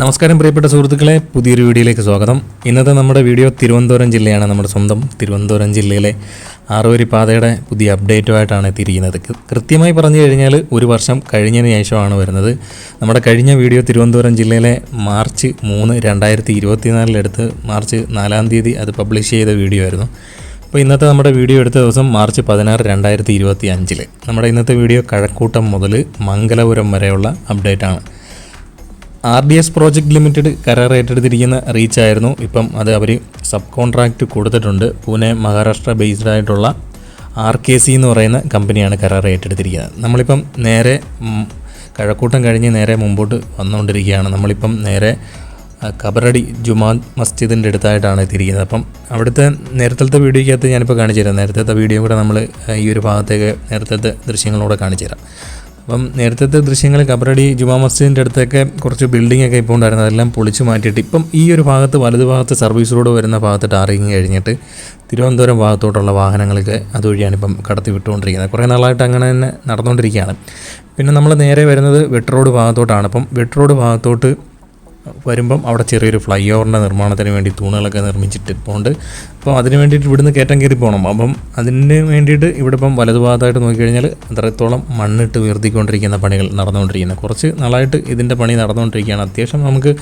നമസ്കാരം പ്രിയപ്പെട്ട സുഹൃത്തുക്കളെ. പുതിയൊരു വീഡിയോയിലേക്ക് സ്വാഗതം. ഇന്നത്തെ നമ്മുടെ വീഡിയോ തിരുവനന്തപുരം ജില്ലയാണ്. നമ്മുടെ സ്വന്തം തിരുവനന്തപുരം ജില്ലയിലെ ആറുവരി പാതയുടെ പുതിയ അപ്ഡേറ്റുമായിട്ടാണ് എത്തിയിരിക്കുന്നത്. കൃത്യമായി പറഞ്ഞു കഴിഞ്ഞാൽ ഒരു വർഷം കഴിഞ്ഞതിന് ശേഷമാണ് വരുന്നത്. നമ്മുടെ കഴിഞ്ഞ വീഡിയോ തിരുവനന്തപുരം ജില്ലയിലെ മാർച്ച് മൂന്ന് രണ്ടായിരത്തി ഇരുപത്തിനാലിലെടുത്ത് മാർച്ച് നാലാം തീയതി അത് പബ്ലിഷ് ചെയ്ത വീഡിയോ ആയിരുന്നു. അപ്പോൾ ഇന്നത്തെ നമ്മുടെ വീഡിയോ എടുത്ത ദിവസം മാർച്ച് പതിനാറ് രണ്ടായിരത്തി ഇരുപത്തി അഞ്ചിൽ നമ്മുടെ ഇന്നത്തെ വീഡിയോ കഴക്കൂട്ടം മുതൽ മംഗലപുരം വരെയുള്ള അപ്ഡേറ്റ് ആണ് R D S project limited കരാർ ഏറ്റെടുത്തിരിക്കുന്ന റീച്ച് ആയിരുന്നു. ഇപ്പം അത് അവർ സബ് കോൺട്രാക്റ്റ് കൊടുത്തിട്ടുണ്ട്. പൂനെ മഹാരാഷ്ട്ര ബേസ്ഡ് ആയിട്ടുള്ള ആർ കെ സി എന്ന് പറയുന്ന കമ്പനിയാണ് കരാർ ഏറ്റെടുത്തിരിക്കുന്നത്. നമ്മളിപ്പം നേരെ കഴക്കൂട്ടം കഴിഞ്ഞ് നേരെ മുമ്പോട്ട് വന്നുകൊണ്ടിരിക്കുകയാണ്. നമ്മളിപ്പം നേരെ കബറടി ജുമാ മസ്ജിദിന്റെ അടുത്തായിട്ടാണ് എത്തിയിരിക്കുന്നത്. അപ്പം അവിടുത്തെ നേരത്തെ വീഡിയോയ്ക്കകത്ത് ഞാനിപ്പോൾ കാണിച്ചു തരാം നേരത്തെ വീഡിയോ കൂടെ നമ്മൾ ഈ ഒരു ഭാഗത്തേക്ക് നേരത്തെ ദൃശ്യങ്ങളോടെ കാണിച്ചു തരാം അപ്പം നേരത്തെ ദൃശ്യങ്ങൾ കബറടി ജുമാ മസ്ജിദിന്റെ അടുത്തൊക്കെ കുറച്ച് ബിൽഡിംഗ് ഒക്കെ ഇപ്പോൾ ഉണ്ടായിരുന്നു. അതെല്ലാം പൊളിച്ചു മാറ്റിയിട്ട് ഇപ്പം ഈ ഒരു ഭാഗത്ത് വലതു ഭാഗത്ത് സർവീസ് റോഡ് വരുന്ന ഭാഗത്ത് ടാറിങ് കഴിഞ്ഞിട്ട് തിരുവനന്തപുരം ഭാഗത്തോട്ടുള്ള വാഹനങ്ങൾക്ക് അതുവഴിയാണ് ഇപ്പം കടത്തി വിട്ടുകൊണ്ടിരിക്കുന്നത്. കുറേ നാളായിട്ട് അങ്ങനെ തന്നെ നടന്നുകൊണ്ടിരിക്കുകയാണ്. പിന്നെ നമ്മൾ നേരെ വരുന്നത് വെട്ട് റോഡ് ഭാഗത്തോട്ടാണ്. അപ്പം വെട്ട് റോഡ് ഭാഗത്തോട്ട് വരുമ്പം അവിടെ ചെറിയൊരു ഫ്ലൈ ഓവറിന്റെ നിർമ്മാണത്തിന് വേണ്ടി തൂണുകളൊക്കെ നിർമ്മിച്ചിട്ട് പോകുന്നുണ്ട് അപ്പോൾ അതിന് വേണ്ടിയിട്ട് ഇവിടുന്ന് കയറ്റം കയറി പോകണം. അപ്പം അതിന് വേണ്ടിയിട്ട് ഇവിടെ ഇപ്പം വലതുഭാഗത്തായിട്ട് നോക്കിക്കഴിഞ്ഞാൽ അത്രത്തോളം മണ്ണിട്ട് ഉയർത്തിക്കൊണ്ടിരിക്കുന്ന പണികൾ നടന്നുകൊണ്ടിരിക്കുന്നത്. കുറച്ച് നാളായിട്ട് ഇതിന്റെ പണി നടന്നുകൊണ്ടിരിക്കുകയാണ്. അത്യാവശ്യം നമുക്ക്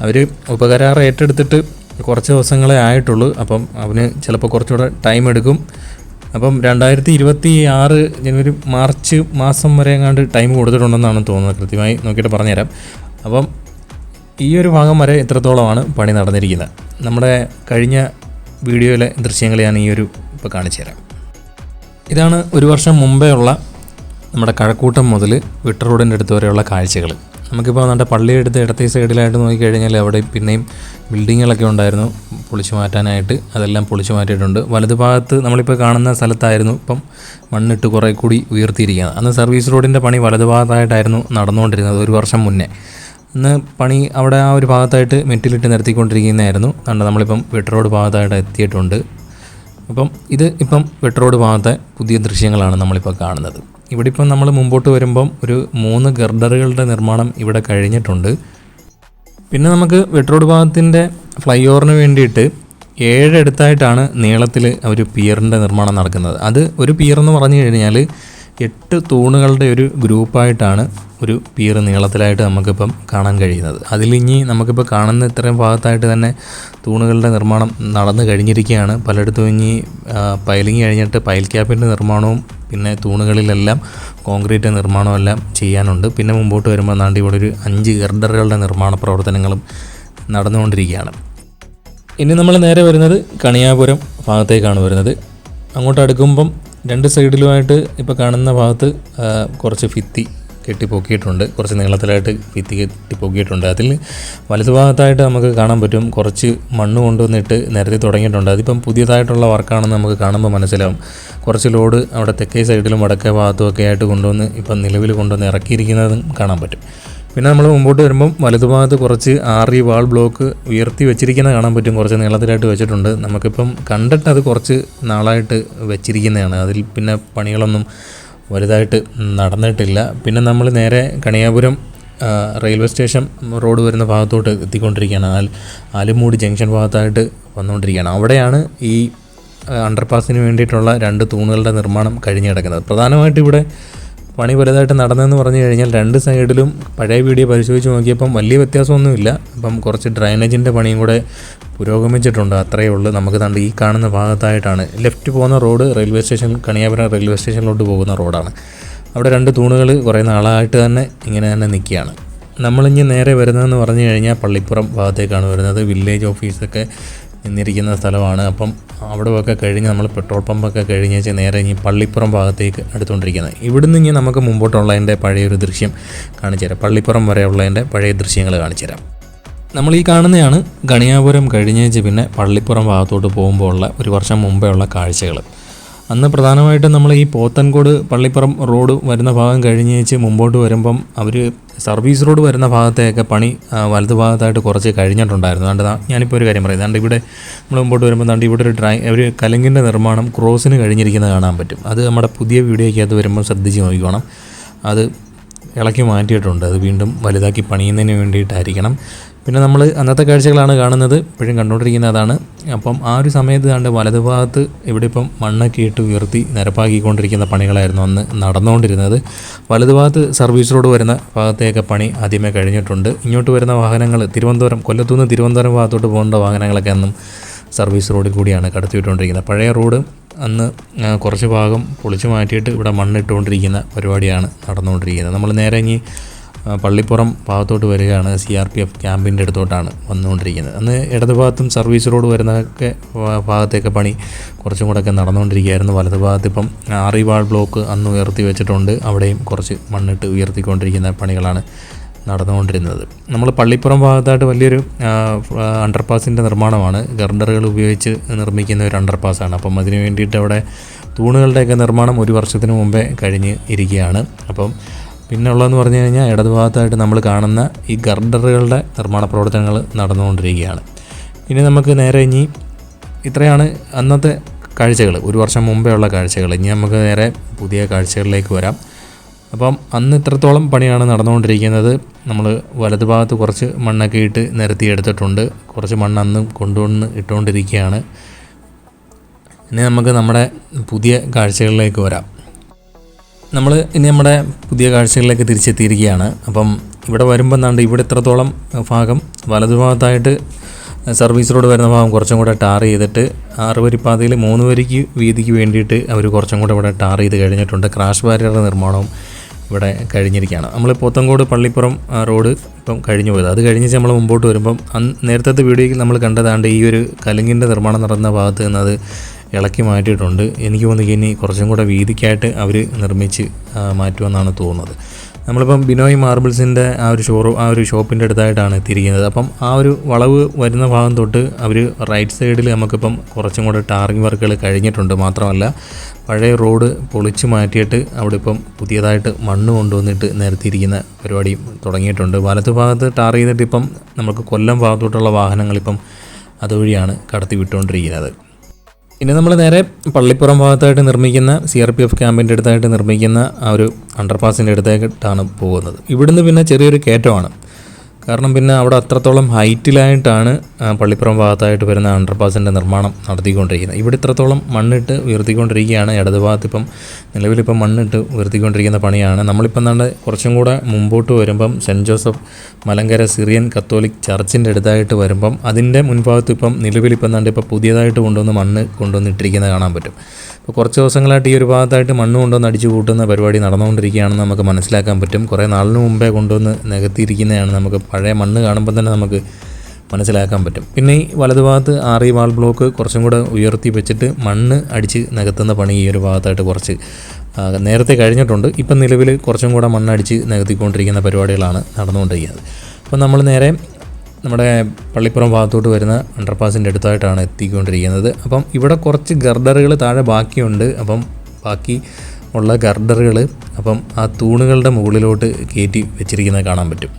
അവർ ഉപകരാർ ഏറ്റെടുത്തിട്ട് കുറച്ച് ദിവസങ്ങളെ ആയിട്ടുള്ളൂ. അപ്പം അവന് ചിലപ്പോൾ കുറച്ചുകൂടെ ടൈം എടുക്കും. അപ്പം രണ്ടായിരത്തി ഇരുപത്തി ആറ് ജനുവരി മാർച്ച് മാസം വരെ എങ്ങാണ്ട് ടൈം കൊടുത്തിട്ടുണ്ടെന്നാണ് തോന്നുന്നത്. കൃത്യമായി നോക്കിയിട്ട് പറഞ്ഞുതരാം. അപ്പം ഈ ഒരു ഭാഗം വരെ ഇത്രത്തോളമാണ് പണി നടന്നിരിക്കുന്നത്? നമ്മുടെ കഴിഞ്ഞ വീഡിയോയിലെ ദൃശ്യങ്ങൾ ഞാൻ ഈ ഒരു ഇപ്പോൾ കാണിച്ചു തരാം. ഇതാണ് ഒരു വർഷം മുമ്പേ ഉള്ള നമ്മുടെ കഴക്കൂട്ടം മുതൽ വിട്ട റോഡിന്റെ അടുത്ത് വരെയുള്ള കാഴ്ചകൾ. നമുക്കിപ്പോൾ നമ്മുടെ പള്ളിയെടുത്ത് ഇടത്തെ സൈഡിലായിട്ട് നോക്കിക്കഴിഞ്ഞാൽ അവിടെ പിന്നെയും ബിൽഡിങ്ങുകളൊക്കെ ഉണ്ടായിരുന്നു. പൊളിച്ചു മാറ്റാനായിട്ട് അതെല്ലാം പൊളിച്ചു മാറ്റിയിട്ടുണ്ട്. വലതുഭാഗത്ത് നമ്മളിപ്പോൾ കാണുന്ന സ്ഥലത്തായിരുന്നു ഇപ്പം മണ്ണിട്ട് കുറേ കൂടി ഉയർത്തിയിരിക്കുന്നത്. അന്ന് സർവീസ് റോഡിന്റെ പണി വലതുഭാഗത്തായിട്ടായിരുന്നു നടന്നുകൊണ്ടിരുന്നത് ഒരു വർഷം മുന്നേ. ഇന്ന് പണി അവിടെ ആ ഒരു ഭാഗത്തായിട്ട് മെറ്റിലിട്ട് നിരത്തിക്കൊണ്ടിരിക്കുന്നതായിരുന്നു കണ്ട് നമ്മളിപ്പം വെട്ട് റോഡ് ഭാഗത്തായിട്ട് എത്തിയിട്ടുണ്ട്. അപ്പം ഇത് ഇപ്പം വെട്ട് റോഡ് ഭാഗത്തെ പുതിയ ദൃശ്യങ്ങളാണ് നമ്മളിപ്പോൾ കാണുന്നത്. ഇവിടെ ഇപ്പം നമ്മൾ മുമ്പോട്ട് വരുമ്പം ഒരു മൂന്ന് ഗർഡറുകളുടെ നിർമ്മാണം ഇവിടെ കഴിഞ്ഞിട്ടുണ്ട്. പിന്നെ നമുക്ക് വെട്ട് റോഡ് ഭാഗത്തിന്റെ ഫ്ലൈ ഓവറിന് വേണ്ടിയിട്ട് ഏഴെടുത്തായിട്ടാണ് നീളത്തിൽ ഒരു പിയറിന്റെ നിർമ്മാണം നടക്കുന്നത്. അത് ഒരു പിയർ എന്ന് പറഞ്ഞു കഴിഞ്ഞാൽ എട്ട് തൂണുകളുടെ ഒരു ഗ്രൂപ്പായിട്ടാണ് ഒരു പിയർ നീളത്തിലായിട്ട് നമുക്കിപ്പം കാണാൻ കഴിയുന്നത്. അതിലിഞ്ഞി നമുക്കിപ്പോൾ കാണുന്ന ഇത്രയും ഭാഗത്തായിട്ട് തന്നെ തൂണുകളുടെ നിർമ്മാണം നടന്നു കഴിഞ്ഞിരിക്കുകയാണ്. പലയിടത്തും ആ, പൈലിങ് കഴിഞ്ഞിട്ട് പൈൽ ക്യാപ്പിന്റെ നിർമ്മാണവും പിന്നെ തൂണുകളിലെല്ലാം കോൺക്രീറ്റ് നിർമ്മാണവും എല്ലാം ചെയ്യാനുണ്ട്. പിന്നെ മുമ്പോട്ട് വരുമ്പോൾ നാണ്ടി ഇവിടെ ഒരു അഞ്ച് ഗർഡറുകളുടെ നിർമ്മാണ പ്രവർത്തനങ്ങളും നടന്നുകൊണ്ടിരിക്കുകയാണ്. ഇനി നമ്മൾ നേരെ വരുന്നത് കണിയാപുരം ഭാഗത്തേക്കാണ് വരുന്നത്. അങ്ങോട്ട് അടുക്കുമ്പം രണ്ട് സൈഡിലുമായിട്ട് ഇപ്പോൾ കാണുന്ന ഭാഗത്ത് കുറച്ച് ഭിത്തി കെട്ടിപ്പൊക്കിയിട്ടുണ്ട്. കുറച്ച് നീളത്തിലായിട്ട് ഭിത്തി കെട്ടിപ്പൊക്കിയിട്ടുണ്ട്. അതിൽ വലതുഭാഗത്തായിട്ട് നമുക്ക് കാണാൻ പറ്റും കുറച്ച് മണ്ണ് കൊണ്ടുവന്നിട്ട് നിരത്തി തുടങ്ങിയിട്ടുണ്ട്. അതിപ്പം പുതിയതായിട്ടുള്ള വർക്കാണെന്ന് നമുക്ക് കാണുമ്പോൾ മനസ്സിലാവും. കുറച്ച് ലോഡ് അവിടെ തെക്കേ സൈഡിലും വടക്കേ ഭാഗത്തും ഒക്കെ ആയിട്ട് കൊണ്ടുവന്ന് ഇപ്പം നിലവിൽ കൊണ്ടുവന്ന് ഇറക്കിയിരിക്കുന്നതും കാണാൻ പറ്റും. പിന്നെ നമ്മൾ മുമ്പോട്ട് വരുമ്പം വലതുഭാഗത്ത് കുറച്ച് ആറി വാൾ ബ്ലോക്ക് ഉയർത്തി വെച്ചിരിക്കുന്ന കാണാൻ പറ്റും. കുറച്ച് നീളത്തിലായിട്ട് വെച്ചിട്ടുണ്ട്. നമുക്കിപ്പം കണ്ടിട്ട് അത് കുറച്ച് നാളായിട്ട് വെച്ചിരിക്കുന്നതാണ്. അതിൽ പിന്നെ പണികളൊന്നും വലുതായിട്ട് നടന്നിട്ടില്ല. പിന്നെ നമ്മൾ നേരെ കണിയാപുരം റെയിൽവേ സ്റ്റേഷൻ റോഡ് വരുന്ന ഭാഗത്തോട്ട് എത്തിക്കൊണ്ടിരിക്കുകയാണ്. ആൽ ആലുമൂടി ജംഗ്ഷൻ ഭാഗത്തായിട്ട് വന്നുകൊണ്ടിരിക്കുകയാണ്. അവിടെയാണ് ഈ അണ്ടർപാസിന് വേണ്ടിയിട്ടുള്ള രണ്ട് തൂണുകളുടെ നിർമ്മാണം കഴിഞ്ഞു കിടക്കുന്നത്. പ്രധാനമായിട്ട് ഇവിടെ പണി വലുതായിട്ട് നടന്നതെന്ന് പറഞ്ഞു കഴിഞ്ഞാൽ രണ്ട് സൈഡിലും പഴയ വീഡിയോ പരിശോധിച്ച് നോക്കിയപ്പം വലിയ വ്യത്യാസമൊന്നുമില്ല. അപ്പം കുറച്ച് ഡ്രൈനേജിന്റെ പണിയും കൂടെ പുരോഗമിച്ചിട്ടുണ്ട്. അത്രയേ ഉള്ളൂ. നമുക്ക് കണ്ട് ഈ കാണുന്ന ഭാഗത്തായിട്ടാണ്. ലെഫ്റ്റ് പോകുന്ന road railway station Kaniyapuram railway സ്റ്റേഷനിലോട്ട് പോകുന്ന റോഡാണ്. അവിടെ രണ്ട് തൂണുകൾ കുറേ നാളായിട്ട് തന്നെ ഇങ്ങനെ തന്നെ നിൽക്കുകയാണ്. നമ്മളിഞ്ഞ് നേരെ വരുന്നതെന്ന് പറഞ്ഞു കഴിഞ്ഞാൽ പള്ളിപ്പുറം ഭാഗത്തേക്കാണ് വരുന്നത്. വില്ലേജ് ഓഫീസൊക്കെ നിന്നിരിക്കുന്ന സ്ഥലമാണ്. അപ്പം അവിടെ ഒക്കെ കഴിഞ്ഞ് നമ്മൾ പെട്രോൾ പമ്പൊക്കെ കഴിഞ്ഞ് നേരെ ഇനി പള്ളിപ്പുറം ഭാഗത്തേക്ക് എടുത്തുകൊണ്ടിരിക്കുന്നത് ഇവിടുന്ന് ഇനി നമുക്ക് മുമ്പോട്ടുള്ളതിന്റെ പഴയൊരു ദൃശ്യം കാണിച്ചു തരാം പള്ളിപ്പുറം വരെയുള്ളതിന്റെ പഴയ ദൃശ്യങ്ങൾ കാണിച്ചു തരാം നമ്മൾ ഈ കാണുന്നതാണ് ഗണിയാപുരം കഴിഞ്ഞേച്ച് പിന്നെ പള്ളിപ്പുറം ഭാഗത്തോട്ട് പോകുമ്പോൾ ഉള്ള ഒരു വർഷം മുമ്പേ ഉള്ള കാഴ്ചകൾ അന്ന് പ്രധാനമായിട്ടും നമ്മൾ ഈ പോത്തൻകോട് പള്ളിപ്പുറം റോഡ് വരുന്ന ഭാഗം കഴിഞ്ഞേച്ച് മുമ്പോട്ട് വരുമ്പം അവർ സർവീസ് റോഡ് വരുന്ന ഭാഗത്തെയൊക്കെ പണി വലതുഭാഗത്തായിട്ട് വലത് ഭാഗത്തായിട്ട് കുറച്ച് കഴിഞ്ഞിട്ടുണ്ടായിരുന്നു. അതുകൊണ്ട് ഞാനിപ്പോൾ ഒരു കാര്യം പറയാം. അതുകൊണ്ട് ഇവിടെ നമ്മൾ മുമ്പോട്ട് വരുമ്പോൾ അതുകൊണ്ട് ഇവിടെ ഒരു ഡ്രൈ ഒരു കലങ്കിന്റെ നിർമ്മാണം ക്രോസിന് കഴിഞ്ഞിരിക്കുന്നത് കാണാൻ പറ്റും. അത് നമ്മുടെ പുതിയ വീഡിയോയ്ക്കകത്ത് വരുമ്പോൾ ശ്രദ്ധിച്ച് നോക്കിക്കോണം. അത് ഇളക്കി മാറ്റിയിട്ടുണ്ട്. അത് വീണ്ടും വലുതാക്കി പണിയുന്നതിന് വേണ്ടിയിട്ടായിരിക്കണം. പിന്നെ നമ്മൾ അന്നത്തെ കാഴ്ചകളാണ് കാണുന്നത്. ഇപ്പോഴും കണ്ടുകൊണ്ടിരിക്കുന്ന അതാണ്. അപ്പം ആ ഒരു സമയത്ത് കണ്ട് വലതുഭാഗത്ത് ഇവിടെ ഇപ്പം മണ്ണൊക്കെ ഇട്ട് ഉയർത്തി നിരപ്പാക്കിക്കൊണ്ടിരിക്കുന്ന പണികളായിരുന്നു അന്ന് നടന്നുകൊണ്ടിരുന്നത്. വലതുഭാഗത്ത് സർവീസ് റോഡ് വരുന്ന ഭാഗത്തേക്ക് പണി ആദ്യമേ കഴിഞ്ഞിട്ടുണ്ട്. ഇങ്ങോട്ട് വരുന്ന വാഹനങ്ങൾ തിരുവനന്തപുരം കൊല്ലത്തുനിന്ന് തിരുവനന്തപുരം ഭാഗത്തോട്ട് പോകേണ്ട വാഹനങ്ങളൊക്കെ അന്നും സർവീസ് റോഡിൽ കൂടിയാണ് കടത്തിവിട്ടുകൊണ്ടിരിക്കുന്നത്. പഴയ റോഡ് അന്ന് കുറച്ച് ഭാഗം പൊളിച്ചു മാറ്റിയിട്ട് ഇവിടെ മണ്ണിട്ടുകൊണ്ടിരിക്കുന്ന പരിപാടിയാണ് നടന്നുകൊണ്ടിരിക്കുന്നത്. നമ്മൾ നേരെ ഇനി പള്ളിപ്പുറം ഭാഗത്തോട്ട് വരികയാണ് സി ആർ പി എഫ് ക്യാമ്പിന്റെ അടുത്തോട്ടാണ് വന്നുകൊണ്ടിരിക്കുന്നത്. അന്ന് ഇടതുഭാഗത്തും സർവീസ് റോഡ് വരുന്നതൊക്കെ ഭാഗത്തേക്ക് പണി കുറച്ചും കൂടെയൊക്കെ നടന്നുകൊണ്ടിരിക്കുകയായിരുന്നു. വലതു ഭാഗത്ത് ഇപ്പം ആറിവാൾ ബ്ലോക്ക് അന്ന് ഉയർത്തി വെച്ചിട്ടുണ്ട്. അവിടെയും കുറച്ച് മണ്ണിട്ട് ഉയർത്തിക്കൊണ്ടിരിക്കുന്ന പണികളാണ് നടന്നുകൊണ്ടിരുന്നത്. നമ്മൾ പള്ളിപ്പുറം ഭാഗത്തായിട്ട് വലിയൊരു അണ്ടർപാസിന്റെ നിർമ്മാണമാണ്. ഗർഡറുകൾ ഉപയോഗിച്ച് നിർമ്മിക്കുന്ന ഒരു അണ്ടർപാസാണ് അപ്പം അതിന് വേണ്ടിയിട്ട് അവിടെ തൂണുകളുടെയൊക്കെ നിർമ്മാണം ഒരു വർഷത്തിന് മുമ്പേ കഴിഞ്ഞ് ഇരിക്കുകയാണ്. അപ്പം പിന്നെ ഉള്ളതെന്ന് പറഞ്ഞു കഴിഞ്ഞാൽ ഇടതുഭാഗത്തായിട്ട് നമ്മൾ കാണുന്ന ഈ ഗർഡറുകളുടെ നിർമ്മാണ പ്രവർത്തനങ്ങൾ നടന്നുകൊണ്ടിരിക്കുകയാണ്. ഇനി നമുക്ക് നേരെ ഇനി ഇത്രയാണ് അന്നത്തെ കാഴ്ചകൾ. ഒരു വർഷം മുമ്പേ ഉള്ള കാഴ്ചകൾ. ഇനി നമുക്ക് നേരെ പുതിയ കാഴ്ചകളിലേക്ക് വരാം. അപ്പം അന്ന് ഇത്രത്തോളം പണിയാണ് നടന്നുകൊണ്ടിരിക്കുന്നത്. നമ്മൾ വലതുഭാഗത്ത് കുറച്ച് മണ്ണൊക്കെ ഇട്ട് നിരത്തിയെടുത്തിട്ടുണ്ട് കുറച്ച് മണ്ണ് അന്ന് കൊണ്ടുവന്ന് ഇട്ടുകൊണ്ടിരിക്കുകയാണ്. ഇനി നമുക്ക് നമ്മുടെ പുതിയ കാഴ്ചകളിലേക്ക് വരാം. നമ്മൾ ഇനി നമ്മുടെ പുതിയ കാഴ്ചകളിലേക്ക് തിരിച്ചെത്തിയിരിക്കുകയാണ്. അപ്പം ഇവിടെ വരുമ്പോൾ എന്താണ്ട് ഇവിടെ ഇത്രത്തോളം ഭാഗം വലതുഭാഗത്തായിട്ട് സർവീസ് റോഡ് വരുന്ന ഭാഗം കുറച്ചും കൂടെ ടാർ ചെയ്തിട്ട് ആറ് വരിപ്പാതയിൽ മൂന്ന് വരിക്ക് വീതിക്ക് വേണ്ടിയിട്ട് അവർ കുറച്ചും കൂടെ ഇവിടെ ടാർ ചെയ്ത് കഴിഞ്ഞിട്ടുണ്ട്. ക്രാഷ് ബാരിയറുടെ നിർമ്മാണവും ഇവിടെ കഴിഞ്ഞിരിക്കുകയാണ്. നമ്മൾ പോത്തങ്കോട് പള്ളിപ്പുറം റോഡ് ഇപ്പം കഴിഞ്ഞു പോയത്. അത് കഴിഞ്ഞ് നമ്മൾ മുമ്പോട്ട് വരുമ്പം അന്ന് നേരത്തെ വീഡിയോയിൽ നമ്മൾ കണ്ടതാണ്ട് ഈ ഒരു കലുങ്കിന്റെ നിർമ്മാണം നടന്ന ഭാഗത്ത് നിന്ന് അത് ഇളക്കി മാറ്റിയിട്ടുണ്ട്. എനിക്ക് തോന്നുന്നു ഇനി കുറച്ചും കൂടെ വീതിക്കായിട്ട് അവർ നിർമ്മിച്ച് മാറ്റുമെന്നാണ് തോന്നുന്നത്. നമ്മളിപ്പം ബിനോയ് മാർബിൾസിന്റെ ആ ഒരു ഷോറൂം ആ ഒരു ഷോപ്പിന്റെ അടുത്തായിട്ടാണ് എത്തിയിരിക്കുന്നത്. അപ്പം ആ ഒരു വളവ് വരുന്ന ഭാഗം തൊട്ട് അവർ റൈറ്റ് സൈഡിൽ നമുക്കിപ്പം കുറച്ചും കൂടെ ടാറിങ് വർക്കുകൾ കഴിഞ്ഞിട്ടുണ്ട് മാത്രമല്ല പഴയ റോഡ് പൊളിച്ച് മാറ്റിയിട്ട് അവിടെ ഇപ്പം പുതിയതായിട്ട് മണ്ണ് കൊണ്ടുവന്നിട്ട് നിരത്തിയിരിക്കുന്ന പരിപാടി തുടങ്ങിയിട്ടുണ്ട്. വലത്ത് ഭാഗത്ത് ടാർ ചെയ്തിട്ട് ഇപ്പം നമുക്ക് കൊല്ലം ഭാഗത്തോട്ടുള്ള വാഹനങ്ങളിപ്പം അതുവഴിയാണ് കടത്തി വിട്ടുകൊണ്ടിരിക്കുന്നത് ഇനി നമ്മൾ നേരെ പള്ളിപ്പുറം ഭാഗത്തായിട്ട് നിർമ്മിക്കുന്ന സി ആർ പി എഫ് ക്യാമ്പിന്റെ അടുത്തായിട്ട് നിർമ്മിക്കുന്ന ആ ഒരു അണ്ടർപാസിന്റെ അടുത്തായിട്ടാണ് പോകുന്നത്. ഇവിടുന്ന് പിന്നെ ചെറിയൊരു കയറ്റമാണ്. കാരണം പിന്നെ അവിടെ അത്രത്തോളം ഹൈറ്റിലായിട്ടാണ് പള്ളിപ്പുറം ഭാഗത്തായിട്ട് വരുന്ന അണ്ടർപാസിന്റെ നിർമ്മാണം നടത്തിക്കൊണ്ടിരിക്കുന്നത്. ഇവിടെ ഇത്രത്തോളം മണ്ണിട്ട് ഉയർത്തിക്കൊണ്ടിരിക്കുകയാണ്. ഇടത് ഭാഗത്ത് ഇപ്പം നിലവിലിപ്പം മണ്ണിട്ട് ഉയർത്തിക്കൊണ്ടിരിക്കുന്ന പണിയാണ്. നമ്മളിപ്പം നമ്മുടെ കുറച്ചും കൂടെ മുമ്പോട്ട് വരുമ്പം saint Joseph Malankara Syrian Catholic ചർച്ചിന്റെ അടുത്തായിട്ട് വരുമ്പം അതിന്റെ മുൻഭാഗത്ത് ഇപ്പം നിലവിലിപ്പം എന്താണ്ട് ഇപ്പോൾ പുതിയതായിട്ട് കൊണ്ടുവന്ന് മണ്ണ് കൊണ്ടുവന്നിട്ടിരിക്കുന്നത് കാണാൻ പറ്റും. ഇപ്പോൾ കുറച്ച് ദിവസങ്ങളായിട്ട് ഈ ഒരു ഭാഗത്തായിട്ട് മണ്ണ് കൊണ്ടുവന്ന് അടിച്ചു കൂട്ടുന്ന പരിപാടി നടന്നുകൊണ്ടിരിക്കുകയാണെന്ന് നമുക്ക് മനസ്സിലാക്കാൻ പറ്റും. കുറേ നാളിന് മുമ്പേ കൊണ്ടുവന്ന് നികത്തിയിരിക്കുന്നതാണ് നമുക്ക് പഴയ മണ്ണ് കാണുമ്പോൾ തന്നെ നമുക്ക് മനസ്സിലാക്കാൻ പറ്റും. പിന്നെ ഈ വലതുഭാഗത്ത് ആറി വാൾ ബ്ലോക്ക് കുറച്ചും കൂടെ ഉയർത്തി വെച്ചിട്ട് മണ്ണ് അടിച്ച് നികത്തുന്ന പണി ഈ ഒരു ഭാഗത്തായിട്ട് കുറച്ച് നേരത്തെ കഴിഞ്ഞിട്ടുണ്ട്. ഇപ്പം നിലവിൽ കുറച്ചും കൂടെ മണ്ണടിച്ച് നികത്തിക്കൊണ്ടിരിക്കുന്ന പരിപാടികളാണ് നടന്നുകൊണ്ടിരിക്കുന്നത്. അപ്പം നമ്മൾ നേരെ നമ്മുടെ പള്ളിപ്പുറം ഭാഗത്തോട്ട് വരുന്ന അണ്ടർപാസിന്റെ അടുത്തായിട്ടാണ് എത്തിക്കൊണ്ടിരിക്കുന്നത്. അപ്പം ഇവിടെ കുറച്ച് ഗർഡറുകൾ താഴെ ബാക്കിയുണ്ട്. അപ്പം ബാക്കി ഉള്ള ഗർഡറുകൾ അപ്പം ആ തൂണുകളുടെ മുകളിലോട്ട് കയറ്റി വെച്ചിരിക്കുന്നത് കാണാൻ പറ്റും.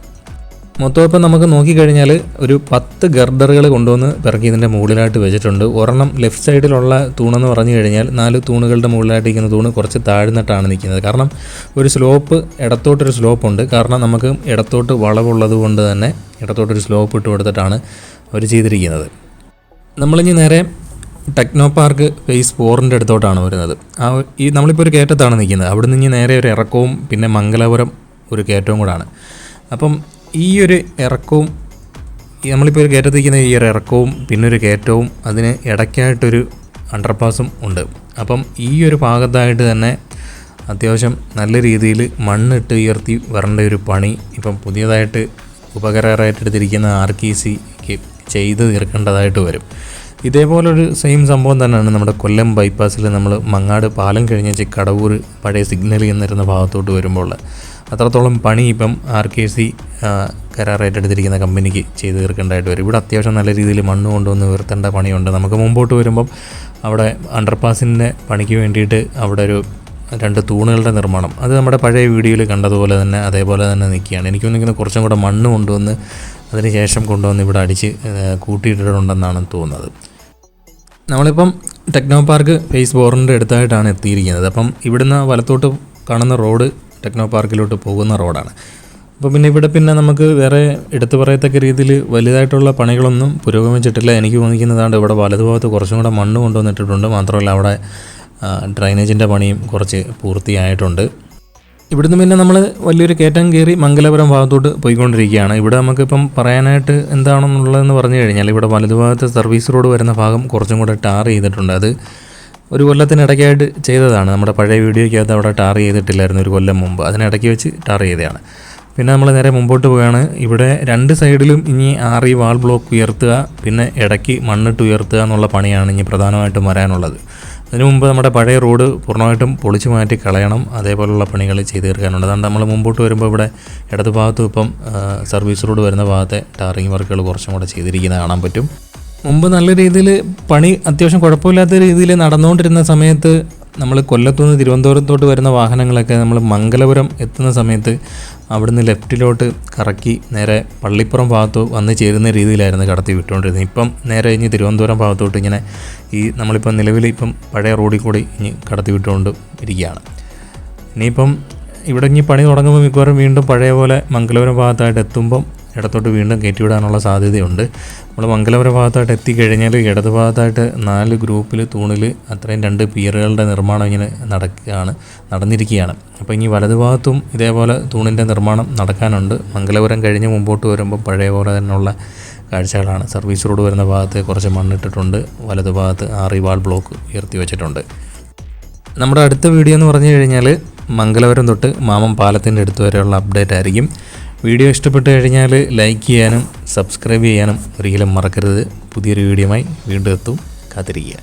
മൊത്തം ഇപ്പം നമുക്ക് നോക്കിക്കഴിഞ്ഞാൽ ഒരു പത്ത് ഗർഡറുകൾ കൊണ്ടുവന്ന് പിറക്കി ഇതിന്റെ മുകളിലായിട്ട് വെച്ചിട്ടുണ്ട്. ഒരെണ്ണം ലെഫ്റ്റ് സൈഡിലുള്ള തൂണെന്ന് പറഞ്ഞു കഴിഞ്ഞാൽ നാല് തൂണുകളുടെ മുകളിലായിട്ട് ഇരിക്കുന്ന തൂണ് കുറച്ച് താഴ്ന്നിട്ടാണ് നിൽക്കുന്നത്. കാരണം ഒരു സ്ലോപ്പ് ഇടത്തോട്ടൊരു സ്ലോപ്പ് ഉണ്ട് കാരണം നമുക്ക് ഇടത്തോട്ട് വളവുള്ളത് കൊണ്ട് തന്നെ ഇടത്തോട്ടൊരു സ്ലോപ്പ് ഇട്ട് കൊടുത്തിട്ടാണ് അവർ ചെയ്തിരിക്കുന്നത്. നമ്മളിനി നേരെ ടെക്നോ പാർക്ക് ഫേസ് ഫോറിന്റെ അടുത്തോട്ടാണ് വരുന്നത്. ആ ഈ നമ്മളിപ്പോൾ ഒരു കയറ്റത്താണ് നിൽക്കുന്നത്. അവിടെ നിന്ന് നേരെ ഒരു ഇറക്കവും പിന്നെ മംഗലാപുരം ഒരു കയറ്റവും കൂടാണ്. അപ്പം ഈ ഒരു ഇറക്കവും നമ്മളിപ്പോൾ ഒരു കയറ്റത്തിരിക്കുന്ന ഈ ഒരു ഇറക്കവും പിന്നെ ഒരു കയറ്റവും അതിന് ഇടയ്ക്കായിട്ടൊരു അണ്ടർപാസും ഉണ്ട്. അപ്പം ഈ ഒരു ഭാഗത്തായിട്ട് തന്നെ അത്യാവശ്യം നല്ല രീതിയിൽ മണ്ണിട്ട് ഉയർത്തി വരേണ്ട ഒരു പണി ഇപ്പം പുതിയതായിട്ട് ഉപകരമായിട്ട് എടുത്തിരിക്കുന്ന ആർ കെ സിക്ക് ചെയ്ത് തീർക്കേണ്ടതായിട്ട് വരും. ഇതേപോലൊരു സെയിം സംഭവം തന്നെയാണ് നമ്മുടെ കൊല്ലം ബൈപ്പാസിൽ നമ്മൾ മങ്ങാട് പാലം കഴിഞ്ഞ് കടവൂർ പഴയ സിഗ്നൽ എന്നിരുന്ന ഭാഗത്തോട്ട് വരുമ്പോൾ. അത്രത്തോളം പണി ഇപ്പം ആർ കെ സി കരാർ ഏറ്റെടുത്തിരിക്കുന്ന കമ്പനിക്ക് ചെയ്ത് തീർക്കേണ്ടതായിട്ട് വരും. ഇവിടെ അത്യാവശ്യം നല്ല രീതിയിൽ മണ്ണ് കൊണ്ടുവന്ന് ഉയർത്തേണ്ട പണിയുണ്ട്. നമുക്ക് മുമ്പോട്ട് വരുമ്പം അവിടെ അണ്ടർപാസിന്റെ പണിക്ക് വേണ്ടിയിട്ട് അവിടെ ഒരു രണ്ട് തൂണുകളുടെ നിർമ്മാണം. അത് നമ്മുടെ പഴയ വീഡിയോയിൽ കണ്ടതുപോലെ തന്നെ അതേപോലെ തന്നെ നിൽക്കുകയാണ്. എനിക്ക് തോന്നുന്നു കുറച്ചും കൂടെ മണ്ണ് കൊണ്ടുവന്ന് അതിന് ശേഷം കൊണ്ടുവന്ന് ഇവിടെ അടിച്ച് കൂട്ടിയിട്ടിട്ടുണ്ടെന്നാണ് തോന്നുന്നത്. നമ്മളിപ്പം ടെക്നോ പാർക്ക് ഫേസ് ഫോറിന്റെ അടുത്തായിട്ടാണ് എത്തിയിരിക്കുന്നത്. അപ്പം ഇവിടുന്ന് വലത്തോട്ട് കാണുന്ന റോഡ് ടെക്നോ പാർക്കിലോട്ട് പോകുന്ന റോഡാണ്. അപ്പോൾ പിന്നെ ഇവിടെ പിന്നെ നമുക്ക് വേറെ എടുത്തു പറയത്തക്ക രീതിയിൽ വലുതായിട്ടുള്ള പണികളൊന്നും പുരോഗമിച്ചിട്ടില്ല. എനിക്ക് തോന്നിക്കുന്നതാണ്ട് ഇവിടെ വലതുഭാഗത്ത് കുറച്ചും കൂടെ മണ്ണ് കൊണ്ടുവന്നിട്ടിട്ടുണ്ട്. മാത്രമല്ല അവിടെ ഡ്രൈനേജിന്റെ പണിയും കുറച്ച് പൂർത്തിയായിട്ടുണ്ട്. ഇവിടുന്ന് പിന്നെ നമ്മൾ വലിയൊരു കയറ്റം കയറി മംഗലപുരം ഭാഗത്തോട്ട് പോയിക്കൊണ്ടിരിക്കുകയാണ്. ഇവിടെ നമുക്കിപ്പം പറയാനായിട്ട് എന്താണെന്നുള്ളതെന്ന് പറഞ്ഞു കഴിഞ്ഞാൽ ഇവിടെ വലതുഭാഗത്ത് സർവീസ് റോഡ് വരുന്ന ഭാഗം കുറച്ചും കൂടെ ടാർ ചെയ്തിട്ടുണ്ട്. അത് ഒരു കൊല്ലത്തിനിടയ്ക്കായിട്ട് ചെയ്തതാണ്. നമ്മുടെ പഴയ വീഡിയോയ്ക്കകത്ത് അവിടെ ടാർ ചെയ്തിട്ടില്ലായിരുന്നു ഒരു കൊല്ലം മുമ്പ്. അതിനിടയ്ക്ക് വെച്ച് ടാർ ചെയ്തതാണ്. പിന്നെ നമ്മൾ നേരെ മുമ്പോട്ട് പോവുകയാണ്. ഇവിടെ രണ്ട് സൈഡിലും ഇനി ആറി വാൾ ബ്ലോക്ക് ഉയർത്തുക പിന്നെ ഇടയ്ക്ക് മണ്ണിട്ട് ഉയർത്തുക എന്നുള്ള പണിയാണ് ഇനി പ്രധാനമായിട്ടും വരാനുള്ളത്. അതിനു മുമ്പ് നമ്മുടെ പഴയ റോഡ് പൂർണമായിട്ടും പൊളിച്ചു മാറ്റി കളയണം. അതേപോലുള്ള പണികൾ ചെയ്ത് തീർക്കാനുണ്ട്. അതുകൊണ്ട് നമ്മൾ മുമ്പോട്ട് വരുമ്പോൾ ഇവിടെ ഇടത് ഭാഗത്തും ഇപ്പം സർവീസ് റോഡ് വരുന്ന ഭാഗത്തെ ടാറിങ് വർക്കുകൾ കുറച്ചും കൂടെ ചെയ്തിരിക്കുന്നത് കാണാൻ പറ്റും. മുമ്പ് നല്ല രീതിയിൽ പണി അത്യാവശ്യം കുഴപ്പമില്ലാത്ത രീതിയിൽ നടന്നുകൊണ്ടിരുന്ന സമയത്ത് നമ്മൾ കൊല്ലത്തുനിന്ന് തിരുവനന്തപുരത്തോട്ട് വരുന്ന വാഹനങ്ങളൊക്കെ നമ്മൾ മംഗലപുരം എത്തുന്ന സമയത്ത് അവിടുന്ന് ലെഫ്റ്റിലോട്ട് കറക്കി നേരെ പള്ളിപ്പുറം ഭാഗത്ത് വന്ന് ചേരുന്ന രീതിയിലായിരുന്നു കടത്തി വിട്ടുകൊണ്ടിരുന്നത്. ഇപ്പം നേരെ ഇനി തിരുവനന്തപുരം ഭാഗത്തോട്ട് ഇങ്ങനെ ഈ നമ്മളിപ്പം നിലവിൽ ഇപ്പം പഴയ റോഡിൽ കൂടി ഇനി കടത്തി വിട്ടുകൊണ്ട് ഇരിക്കുകയാണ്. ഇനിയിപ്പം ഇവിടെ ഇനി പണി തുടങ്ങുമ്പോൾ മിക്കവാറും വീണ്ടും പഴയ പോലെ മംഗലപുരം ഭാഗത്തായിട്ട് എത്തുമ്പം ഇടത്തോട്ട് വീണ്ടും കയറ്റിവിടാനുള്ള സാധ്യതയുണ്ട്. നമ്മൾ മംഗലപുരം ഭാഗത്തായിട്ട് എത്തിക്കഴിഞ്ഞാൽ ഇടത് ഭാഗത്തായിട്ട് നാല് ഗ്രൂപ്പിൽ തൂണിൽ അത്രയും രണ്ട് പിയറുകളുടെ നിർമ്മാണം ഇങ്ങനെ നടക്കുകയാണ് നടന്നിരിക്കുകയാണ്. അപ്പോൾ ഇനി വലത് ഭാഗത്തും ഇതേപോലെ തൂണിന്റെ നിർമ്മാണം നടക്കാനുണ്ട്. മംഗലപുരം കഴിഞ്ഞ് മുമ്പോട്ട് വരുമ്പോൾ പഴയ പോലെ തന്നെയുള്ള കാഴ്ചകളാണ്. സർവീസ് റോഡ് വരുന്ന ഭാഗത്ത് കുറച്ച് മണ്ണിട്ടിട്ടുണ്ട്. വലത് ഭാഗത്ത് ആറി വാൾ ബ്ലോക്ക് ഉയർത്തി വെച്ചിട്ടുണ്ട്. നമ്മുടെ അടുത്ത വീഡിയോ എന്ന് പറഞ്ഞു കഴിഞ്ഞാൽ മംഗലപുരം തൊട്ട് മാമം പാലത്തിന്റെ അടുത്ത് വരെയുള്ള അപ്ഡേറ്റ് ആയിരിക്കും. വീഡിയോ ഇഷ്ടപ്പെട്ട് കഴിഞ്ഞാൽ ലൈക്ക് ചെയ്യാനും സബ്സ്ക്രൈബ് ചെയ്യാനും ഒരിക്കലും മറക്കരുത്. പുതിയൊരു വീഡിയോയുമായി വീണ്ടും എത്തും. കാത്തിരിക്കുക.